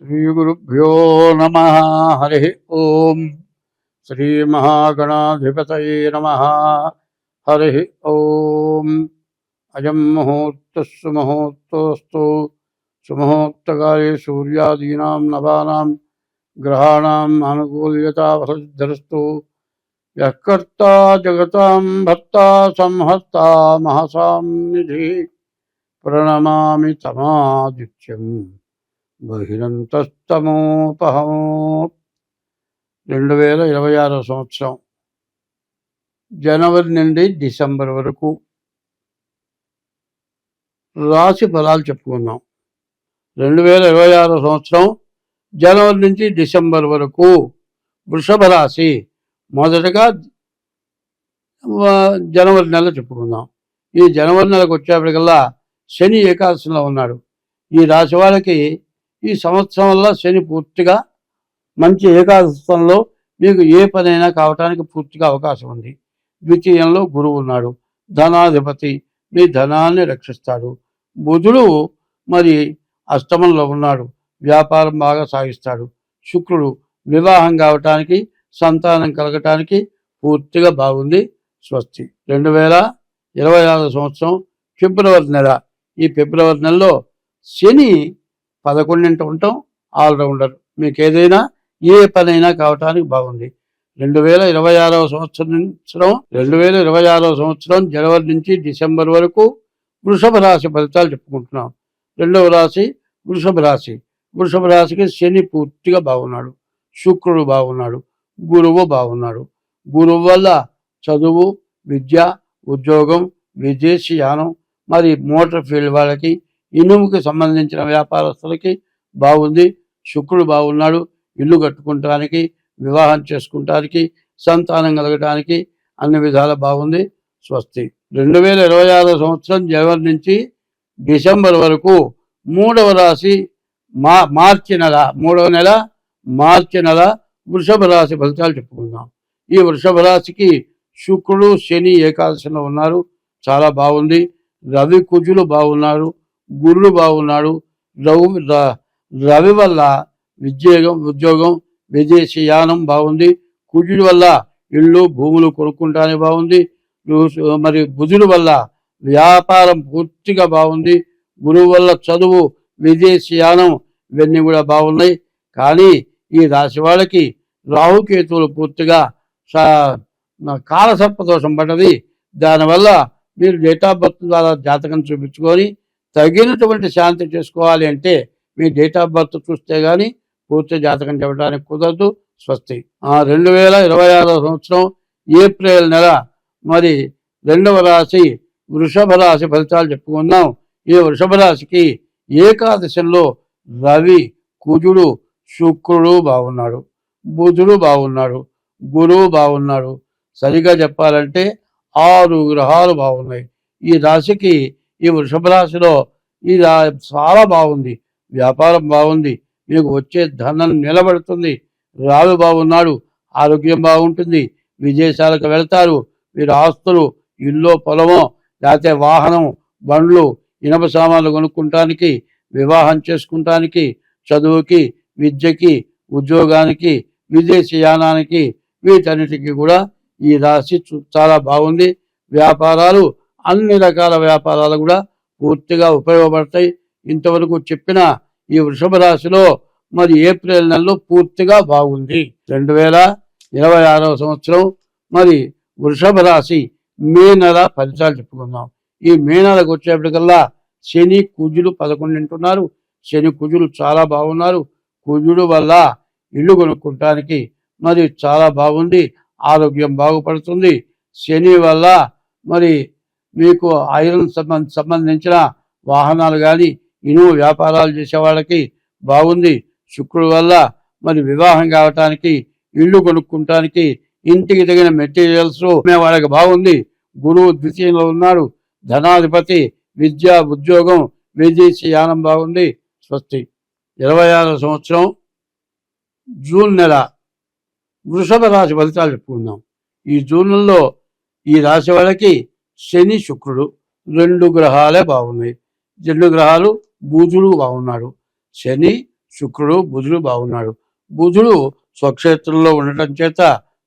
శ్రీగురుభ్యో నమ హరి ఓం. శ్రీ శ్రీమహాగణాధిపతయే నమ హరి ఓం. అయం ముహూర్త సుముహూర్తోస్తు సుముహూర్తకాలే సూర్యాదీనాం నవానాం గ్రహాణం అనుకూల్యతావసిద్ధరస్తు. యకర్త జగతాం భర్త సంహర్త మహసాం నిధి ప్రణమామి తమాదిత్యం. బహిరంతస్తమోపహమో రెండు వేల ఇరవై ఆరో సంవత్సరం జనవరి నుండి డిసెంబర్ వరకు రాశి ఫలాలు చెప్పుకుందాం. రెండు వేల ఇరవై ఆరో సంవత్సరం జనవరి నుంచి డిసెంబర్ వరకు వృషభ రాశి. మొదటగా జనవరి నెల చెప్పుకుందాం. ఈ జనవరి నెలకు వచ్చేప్పటికల్లా శని ఏకాదశిలో ఉన్నాడు. ఈ రాశి వాళ్ళకి ఈ సంవత్సరం వల్ల శని పూర్తిగా మంచి ఏకాదశంలో మీకు ఏ పనైనా కావటానికి పూర్తిగా అవకాశం ఉంది. ద్వితీయంలో గురువు ఉన్నాడు. ధనాధిపతి. మీ ధనాన్ని రక్షిస్తాడు. బుధుడు మరి అష్టమంలో ఉన్నాడు. వ్యాపారం బాగా సాగిస్తాడు. శుక్రుడు వివాహం కావటానికి సంతానం కలగటానికి పూర్తిగా బాగుంది. స్వస్తి. రెండు వేల ఇరవై ఆరు సంవత్సరం ఫిబ్రవరి నెల. ఈ ఫిబ్రవరి నెలలో శని పదకొండింట ఉంటాం ఆల్రౌండర్. మీకు ఏదైనా ఏ పనైనా కావటానికి బాగుంది. రెండు వేల ఇరవై ఆరవ సంవత్సరం రెండు వేల ఇరవై ఆరవ సంవత్సరం జనవరి నుంచి డిసెంబర్ వరకు వృషభ రాశి ఫలితాలు చెప్పుకుంటున్నాం. రెండవ రాశి వృషభ రాశి. వృషభ రాశికి శని పూర్తిగా బాగున్నాడు. శుక్రుడు బాగున్నాడు. గురువు బాగున్నాడు. గురువు వల్ల చదువు విద్య ఉద్యోగం విదేశీయానం మరి మోటార్ ఫీల్డ్ వాళ్ళకి ఇనుముకి సంబంధించిన వ్యాపారస్తులకి బాగుంది శుక్రుడు బాగున్నాడు ఇల్లు కట్టుకుంటానికి వివాహం చేసుకుంటానికి సంతానం కలగటానికి అన్ని విధాల బాగుంది స్వస్తి. రెండు వేల ఇరవై ఆరో సంవత్సరం జనవరి నుంచి డిసెంబర్ వరకు మూడవ రాశి మా మార్చి నెల మూడవ నెల మార్చి నెల వృషభ రాశి ఫలితాలు చెప్పుకుందాం. ఈ వృషభ రాశికి శుక్రుడు శని ఏకాదశిలో ఉన్నారు చాలా బాగుంది రవి కుజులు బాగున్నారు గురుడు బాగున్నాడు. రవి రవి వల్ల ఉద్యోగం ఉద్యోగం విదేశీయానం బాగుంది. కుజుడి వల్ల ఇళ్ళు భూములు కొనుక్కుంటానే బాగుంది. మరి బుధుడి వల్ల వ్యాపారం పూర్తిగా బాగుంది. గురువు వల్ల చదువు విదేశీయానం ఇవన్నీ కూడా బాగున్నాయి. కానీ ఈ రాశి వాళ్ళకి రాహుకేతువులు పూర్తిగా స- కాలసర్ప దోషం పడ్డది. దానివల్ల మీరు డేట్ ఆఫ్ బర్త్ ద్వారా జాతకం చూపించుకొని తగినటువంటి శాంతి చేసుకోవాలి అంటే మీ డేట్ ఆఫ్ బర్త్ చూస్తే గానీ పూర్తి జాతకం చెప్పడానికి కుదరదు. స్వస్తి. ఆ రెండు వేల ఇరవై ఆరో సంవత్సరం ఏప్రిల్ నెల మరి రెండవ రాశి వృషభ రాశి ఫలితాలు చెప్పుకుందాం. ఈ వృషభ రాశికి ఏకాదశంలో రవి కుజుడు శుక్రుడు బాగున్నాడు బుధుడు బాగున్నాడు గురువు బాగున్నాడు సరిగా చెప్పాలంటే ఆరు గ్రహాలు బాగున్నాయి ఈ రాశికి ఈ వృషభ రాశిలో ఈ రా- చాలా బాగుంది. వ్యాపారం బాగుంది. మీకు వచ్చే ధనం నిలబడుతుంది. రావి బాగున్నాడు. ఆరోగ్యం బాగుంటుంది. విదేశాలకు వెళ్తారు. మీరు ఆస్తులు ఇల్లు పొలమో లేకపోతే వాహనం బండ్లు ఇనప సామాన్లు కొనుక్కుంటానికి వివాహం చేసుకుంటానికి చదువుకి విద్యకి ఉద్యోగానికి విదేశీయానానికి వీటన్నిటికీ కూడా ఈ రాశి చాలా బాగుంది. వ్యాపారాలు అన్ని రకాల వ్యాపారాలు కూడా పూర్తిగా ఉపయోగపడతాయి. ఇంతవరకు చెప్పిన ఈ వృషభ రాశిలో మరి ఏప్రిల్ నెలలో పూర్తిగా బాగుంది. రెండు వేల ఇరవై ఆరవ సంవత్సరం మరి వృషభ రాశి మే నెల ఫలితాలు చెప్పుకుందాం. ఈ మే నెలకు వచ్చేప్పటికల్లా శని కుజులు పదకొండింటున్నారు శని కుజులు చాలా బాగున్నారు. కుజుడు వల్ల ఇల్లు కొనుక్కుంటానికి మరి చాలా బాగుంది. ఆరోగ్యం బాగుపడుతుంది. శని వల్ల మరి మీకు ఐరన్ సంబంధ సంబంధించిన వాహనాలు కానీ ఇనుము వ్యాపారాలు చేసే వాళ్ళకి బాగుంది. శుక్రుడు వల్ల మరి వివాహం కావటానికి ఇల్లు కొనుక్కుంటానికి ఇంటికి తగిన మెటీరియల్స్ వాళ్ళకి బాగుంది. గురువు ద్వితీయంలో ఉన్నాడు. ధనాధిపతి విద్య ఉద్యోగం విదేశీ యానం బాగుంది. స్వస్తి. ఇరవై ఆరో సంవత్సరం జూన్ నెల వృషభ రాశి ఫలితాలు చెప్పుకుందాం. ఈ జూన్ నెలలో ఈ రాశి వాళ్ళకి శని శుక్రుడు రెండు గ్రహాలే బాగున్నాయి. రెండు గ్రహాలు బుధుడు బాగున్నాడు. శని శుక్రుడు బుధుడు బాగున్నాడు. బుధుడు స్వక్షేత్రంలో ఉండటం చేత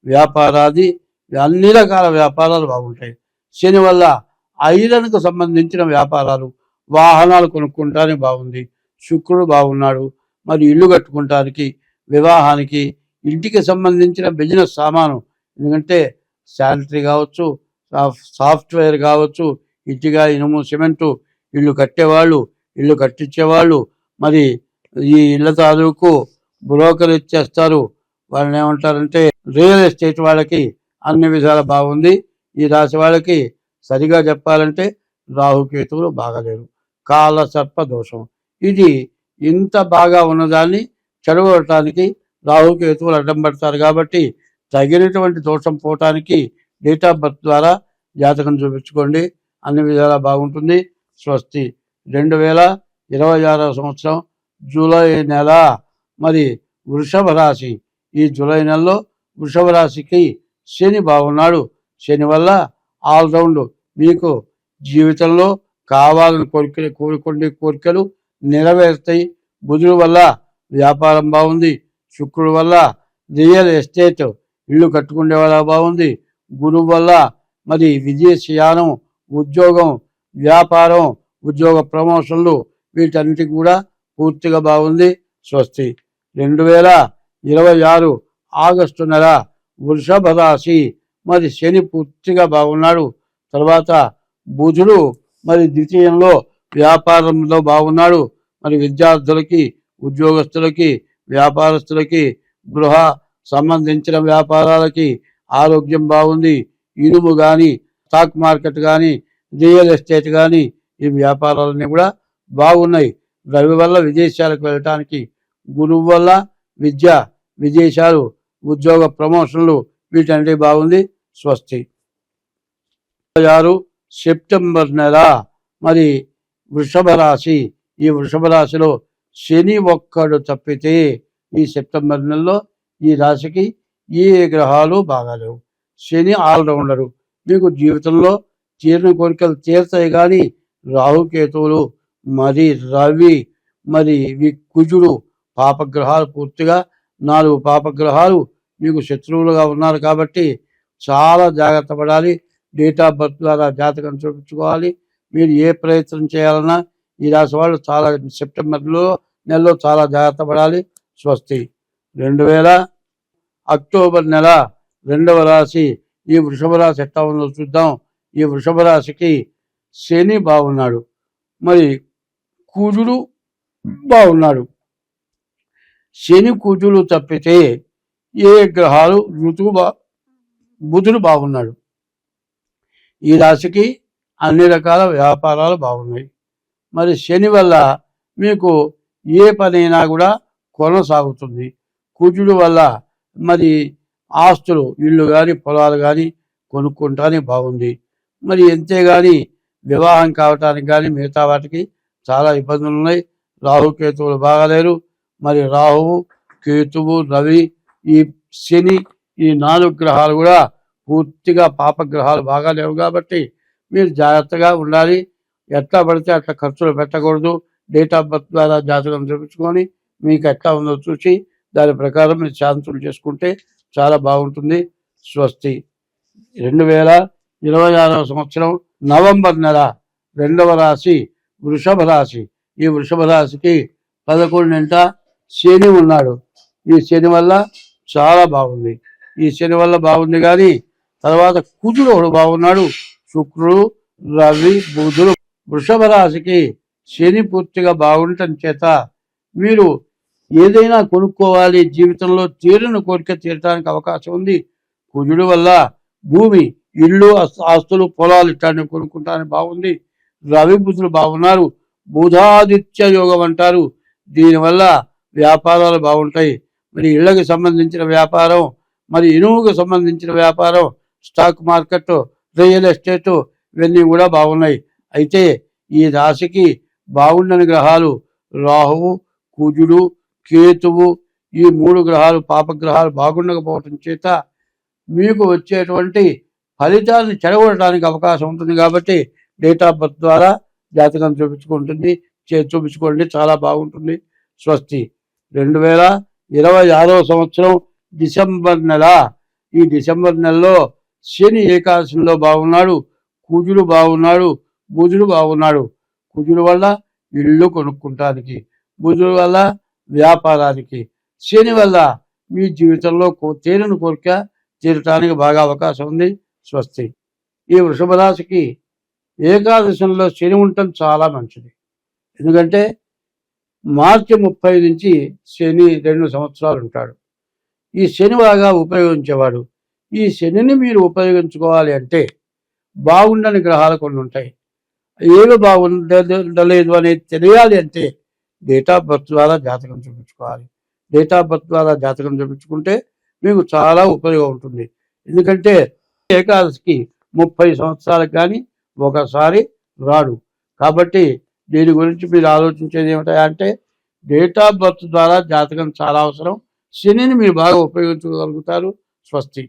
వ్యాపారాది అన్ని రకాల వ్యాపారాలు బాగుంటాయి. శని వల్ల ఐరన్కు సంబంధించిన వ్యాపారాలు వాహనాలు కొనుక్కుంటానికి బాగుంది. శుక్రుడు బాగున్నాడు. మరి ఇల్లు కట్టుకుంటానికి వివాహానికి ఇంటికి సంబంధించిన బిజినెస్ సామాను ఎందుకంటే శానిటరీ కావచ్చు సాఫ్ట్వేర్ కావచ్చు ఇటుక ఇనుము సిమెంటు ఇల్లు కట్టేవాళ్ళు ఇల్లు కట్టించేవాళ్ళు. మరి ఈ ఇళ్ళ తాలూకు బ్రోకర్ ఇచ్చేస్తారు. వాళ్ళని ఏమంటారంటే రియల్ ఎస్టేట్ వాళ్ళకి అన్ని విధాలు బాగుంది. ఈ రాశి వాళ్ళకి సరిగా చెప్పాలంటే రాహుకేతువులు బాగలేరు కాల సర్ప దోషం. ఇది ఇంత బాగా ఉన్నదాన్ని చెడగొట్టడానికి రాహుకేతువులు అడ్డం పడతారు కాబట్టి తగినటువంటి దోషం పోవటానికి డేట్ ఆఫ్ బర్త్ ద్వారా జాతకం చూపించుకోండి. అన్ని విధాలా బాగుంటుంది. స్వస్తి. రెండు వేల ఇరవై ఆరో సంవత్సరం జూలై నెల. మరి వృషభ రాశి. ఈ జూలై నెలలో వృషభ రాశికి శని బాగున్నాడు. శని వల్ల ఆల్రౌండ్ మీకు జీవితంలో కావాలని కోరికలు కోరుకునే కోరికలు నెరవేరుతాయి. బుధుడు వల్ల వ్యాపారం బాగుంది. శుక్రుడు వల్ల రియల్ ఎస్టేట్ ఇల్లు కట్టుకునే వాళ్ళ బాగుంది. గురువు వల్ల మరి విదేశీయానం ఉద్యోగం వ్యాపారం ఉద్యోగ ప్రమోషన్లు వీటన్నిటికి కూడా పూర్తిగా బాగుంది. స్వస్తి. రెండు వేల ఇరవై ఆరు ఆగస్టు నెల వృషభ రాశి మరి శని పూర్తిగా బాగున్నాడు. తర్వాత బుధుడు మరి ద్వితీయంలో వ్యాపారంలో బాగున్నాడు. మరి విద్యార్థులకి ఉద్యోగస్తులకి వ్యాపారస్తులకి గృహ సంబంధించిన వ్యాపారాలకి ఆరోగ్యం బాగుంది ఇనుము కానీ స్టాక్ మార్కెట్ కానీ రియల్ ఎస్టేట్ కానీ ఈ వ్యాపారాలన్నీ కూడా బాగున్నాయి. రవి వల్ల విదేశాలకు వెళ్ళటానికి గురువు వల్ల విద్య విదేశాలు ఉద్యోగ ప్రమోషన్లు వీటన్నిటి బాగుంది స్వస్తి. ఆరు సెప్టెంబర్ నెల మరి వృషభ రాశి. ఈ వృషభ రాశిలో శని ఒక్కడు తప్పితే ఈ సెప్టెంబర్ నెలలో ఈ రాశికి ఏ గ్రహాలు బాగాలేవు. Shani all rounder. మీకు జీవితంలో తీరిన కోరికలు తీరుతాయి కానీ రాహుకేతువులు మరి రవి మరి కుజుడు పాపగ్రహాలు పూర్తిగా నాలుగు పాపగ్రహాలు మీకు శత్రువులుగా ఉన్నారు కాబట్టి చాలా జాగ్రత్త పడాలి. డేట్ ఆఫ్ బర్త్ ద్వారా జాతకం చూపించుకోవాలి. మీరు ఏ ప్రయత్నం చేయాలన్నా ఈ రాశి వాళ్ళు చాలా సెప్టెంబర్లో నెలలో చాలా జాగ్రత్త పడాలి. స్వస్తి. రెండు వేల అక్టోబర్ నెల రెండవ రాశి ఈ వృషభ రాశి ఎట్లా ఉందో చూద్దాం. ఈ వృషభ రాశికి శని బాగున్నాడు మరి కూజుడు బాగున్నాడు శని కూజులు తప్పితే ఏ గ్రహాలు ఋతువు బా బుధుడు బాగున్నాడు ఈ రాశికి అన్ని రకాల వ్యాపారాలు బాగున్నాయి మరి శని వల్ల మీకు ఏ పనైనా కూడా కొనసాగుతుంది. కుజుడు వల్ల మరి ఆస్తులు ఇల్లు కానీ పొలాలు కానీ కొనుక్కుంటానే బాగుంది. మరి ఎంతేగాని వివాహం కావటానికి కానీ మిగతా వాటికి చాలా ఇబ్బందులు ఉన్నాయి. రాహుకేతువులు బాగాలేరు. మరి రాహువు కేతువు రవి ఈ శని ఈ నాలుగు గ్రహాలు కూడా పూర్తిగా పాపగ్రహాలు బాగా లేవు కాబట్టి మీరు జాగ్రత్తగా ఉండాలి. ఎట్లా పడితే అట్లా ఖర్చులు పెట్టకూడదు. డేట్ ఆఫ్ బర్త్ ద్వారా జాతకం చూపించుకొని మీకు ఎట్లా ఉందో చూసి దాని ప్రకారం మీరు శాంతులు చేసుకుంటే చాలా బాగుంటుంది. స్వస్తి. రెండు వేల ఇరవై ఆరవ సంవత్సరం నవంబర్ నెల రెండవ రాశి వృషభ రాశి. ఈ వృషభ రాశికి పదకొండింట శని ఉన్నాడు. ఈ శని వల్ల చాలా బాగుంది. ఈ శని వల్ల బాగుంది కానీ తర్వాత కుజుడు ఒకడు బాగున్నాడు. శుక్రుడు రవి బుధుడు. వృషభ రాశికి శని పూర్తిగా బాగుండటం చేత మీరు ఏదైనా కొనుక్కోవాలి జీవితంలో తీరును కోరిక తీరటానికి అవకాశం ఉంది. కుజుడు వల్ల భూమి ఇల్లు ఆస్తులు పొలాలు ఇట్లాంటి కొనుక్కుంటానికి బాగుంది. రవి బుధులు బాగున్నారు. బుధాదిత్య యోగం అంటారు. దీనివల్ల వ్యాపారాలు బాగుంటాయి. మరి ఇళ్ళకి సంబంధించిన వ్యాపారం మరి ఇనుముకు సంబంధించిన వ్యాపారం స్టాక్ మార్కెట్ రియల్ ఎస్టేట్ ఇవన్నీ కూడా బాగున్నాయి. అయితే ఈ రాశికి బాగుండని గ్రహాలు రాహువు కుజుడు కేతువు ఈ మూడు గ్రహాలు పాపగ్రహాలు బాగుండకపోవటం చేత మీకు వచ్చేటువంటి ఫలితాన్ని చెడగొట్టడానికి అవకాశం ఉంటుంది కాబట్టి డేట్ ఆఫ్ బర్త్ ద్వారా జాతకం చూపించుకుంటుంది చే చూపించుకోండి. చాలా బాగుంటుంది. స్వస్తి. రెండు వేల ఇరవై ఆరవ సంవత్సరం డిసెంబర్ నెల. ఈ డిసెంబర్ నెలలో శని ఏకాదశిలో బాగున్నాడు కుజుడు బాగున్నాడు బుధుడు బాగున్నాడు. కుజుడు వల్ల ఇల్లు కొనుక్కుంటానికి బుధుడు వల్ల వ్యాపారానికి. శని వల్ల మీ జీవితంలో కో- తీరని కోరిక తీరటానికి బాగా అవకాశం ఉంది. స్వస్తి. ఈ వృషభ రాశికి ఏకాదశంలో శని ఉండటం చాలా మంచిది. ఎందుకంటే మార్చి ముప్పై నుంచి శని రెండు సంవత్సరాలు ఉంటాడు. ఈ శని బాగా ఉపయోగించేవాడు. ఈ శనిని మీరు ఉపయోగించుకోవాలి అంటే బాగుండని గ్రహాలు కొన్ని ఉంటాయి. ఏమి బాగుండలేదు అనేది తెలియాలి అంటే డేట్ ఆఫ్ బర్త్ ద్వారా జాతకం చూపించుకోవాలి. డేట్ ఆఫ్ బర్త్ ద్వారా జాతకం చూపించుకుంటే మీకు చాలా ఉపయోగం ఉంటుంది. ఎందుకంటే ఏకాదశికి ముప్పై సంవత్సరాలకు కానీ ఒకసారి రాడు. కాబట్టి దీని గురించి మీరు ఆలోచించేది ఏమిటంటే డేట్ ఆఫ్ బర్త్ ద్వారా జాతకం చాలా అవసరం. శనిని మీరు బాగా ఉపయోగించగలుగుతారు స్వస్తి.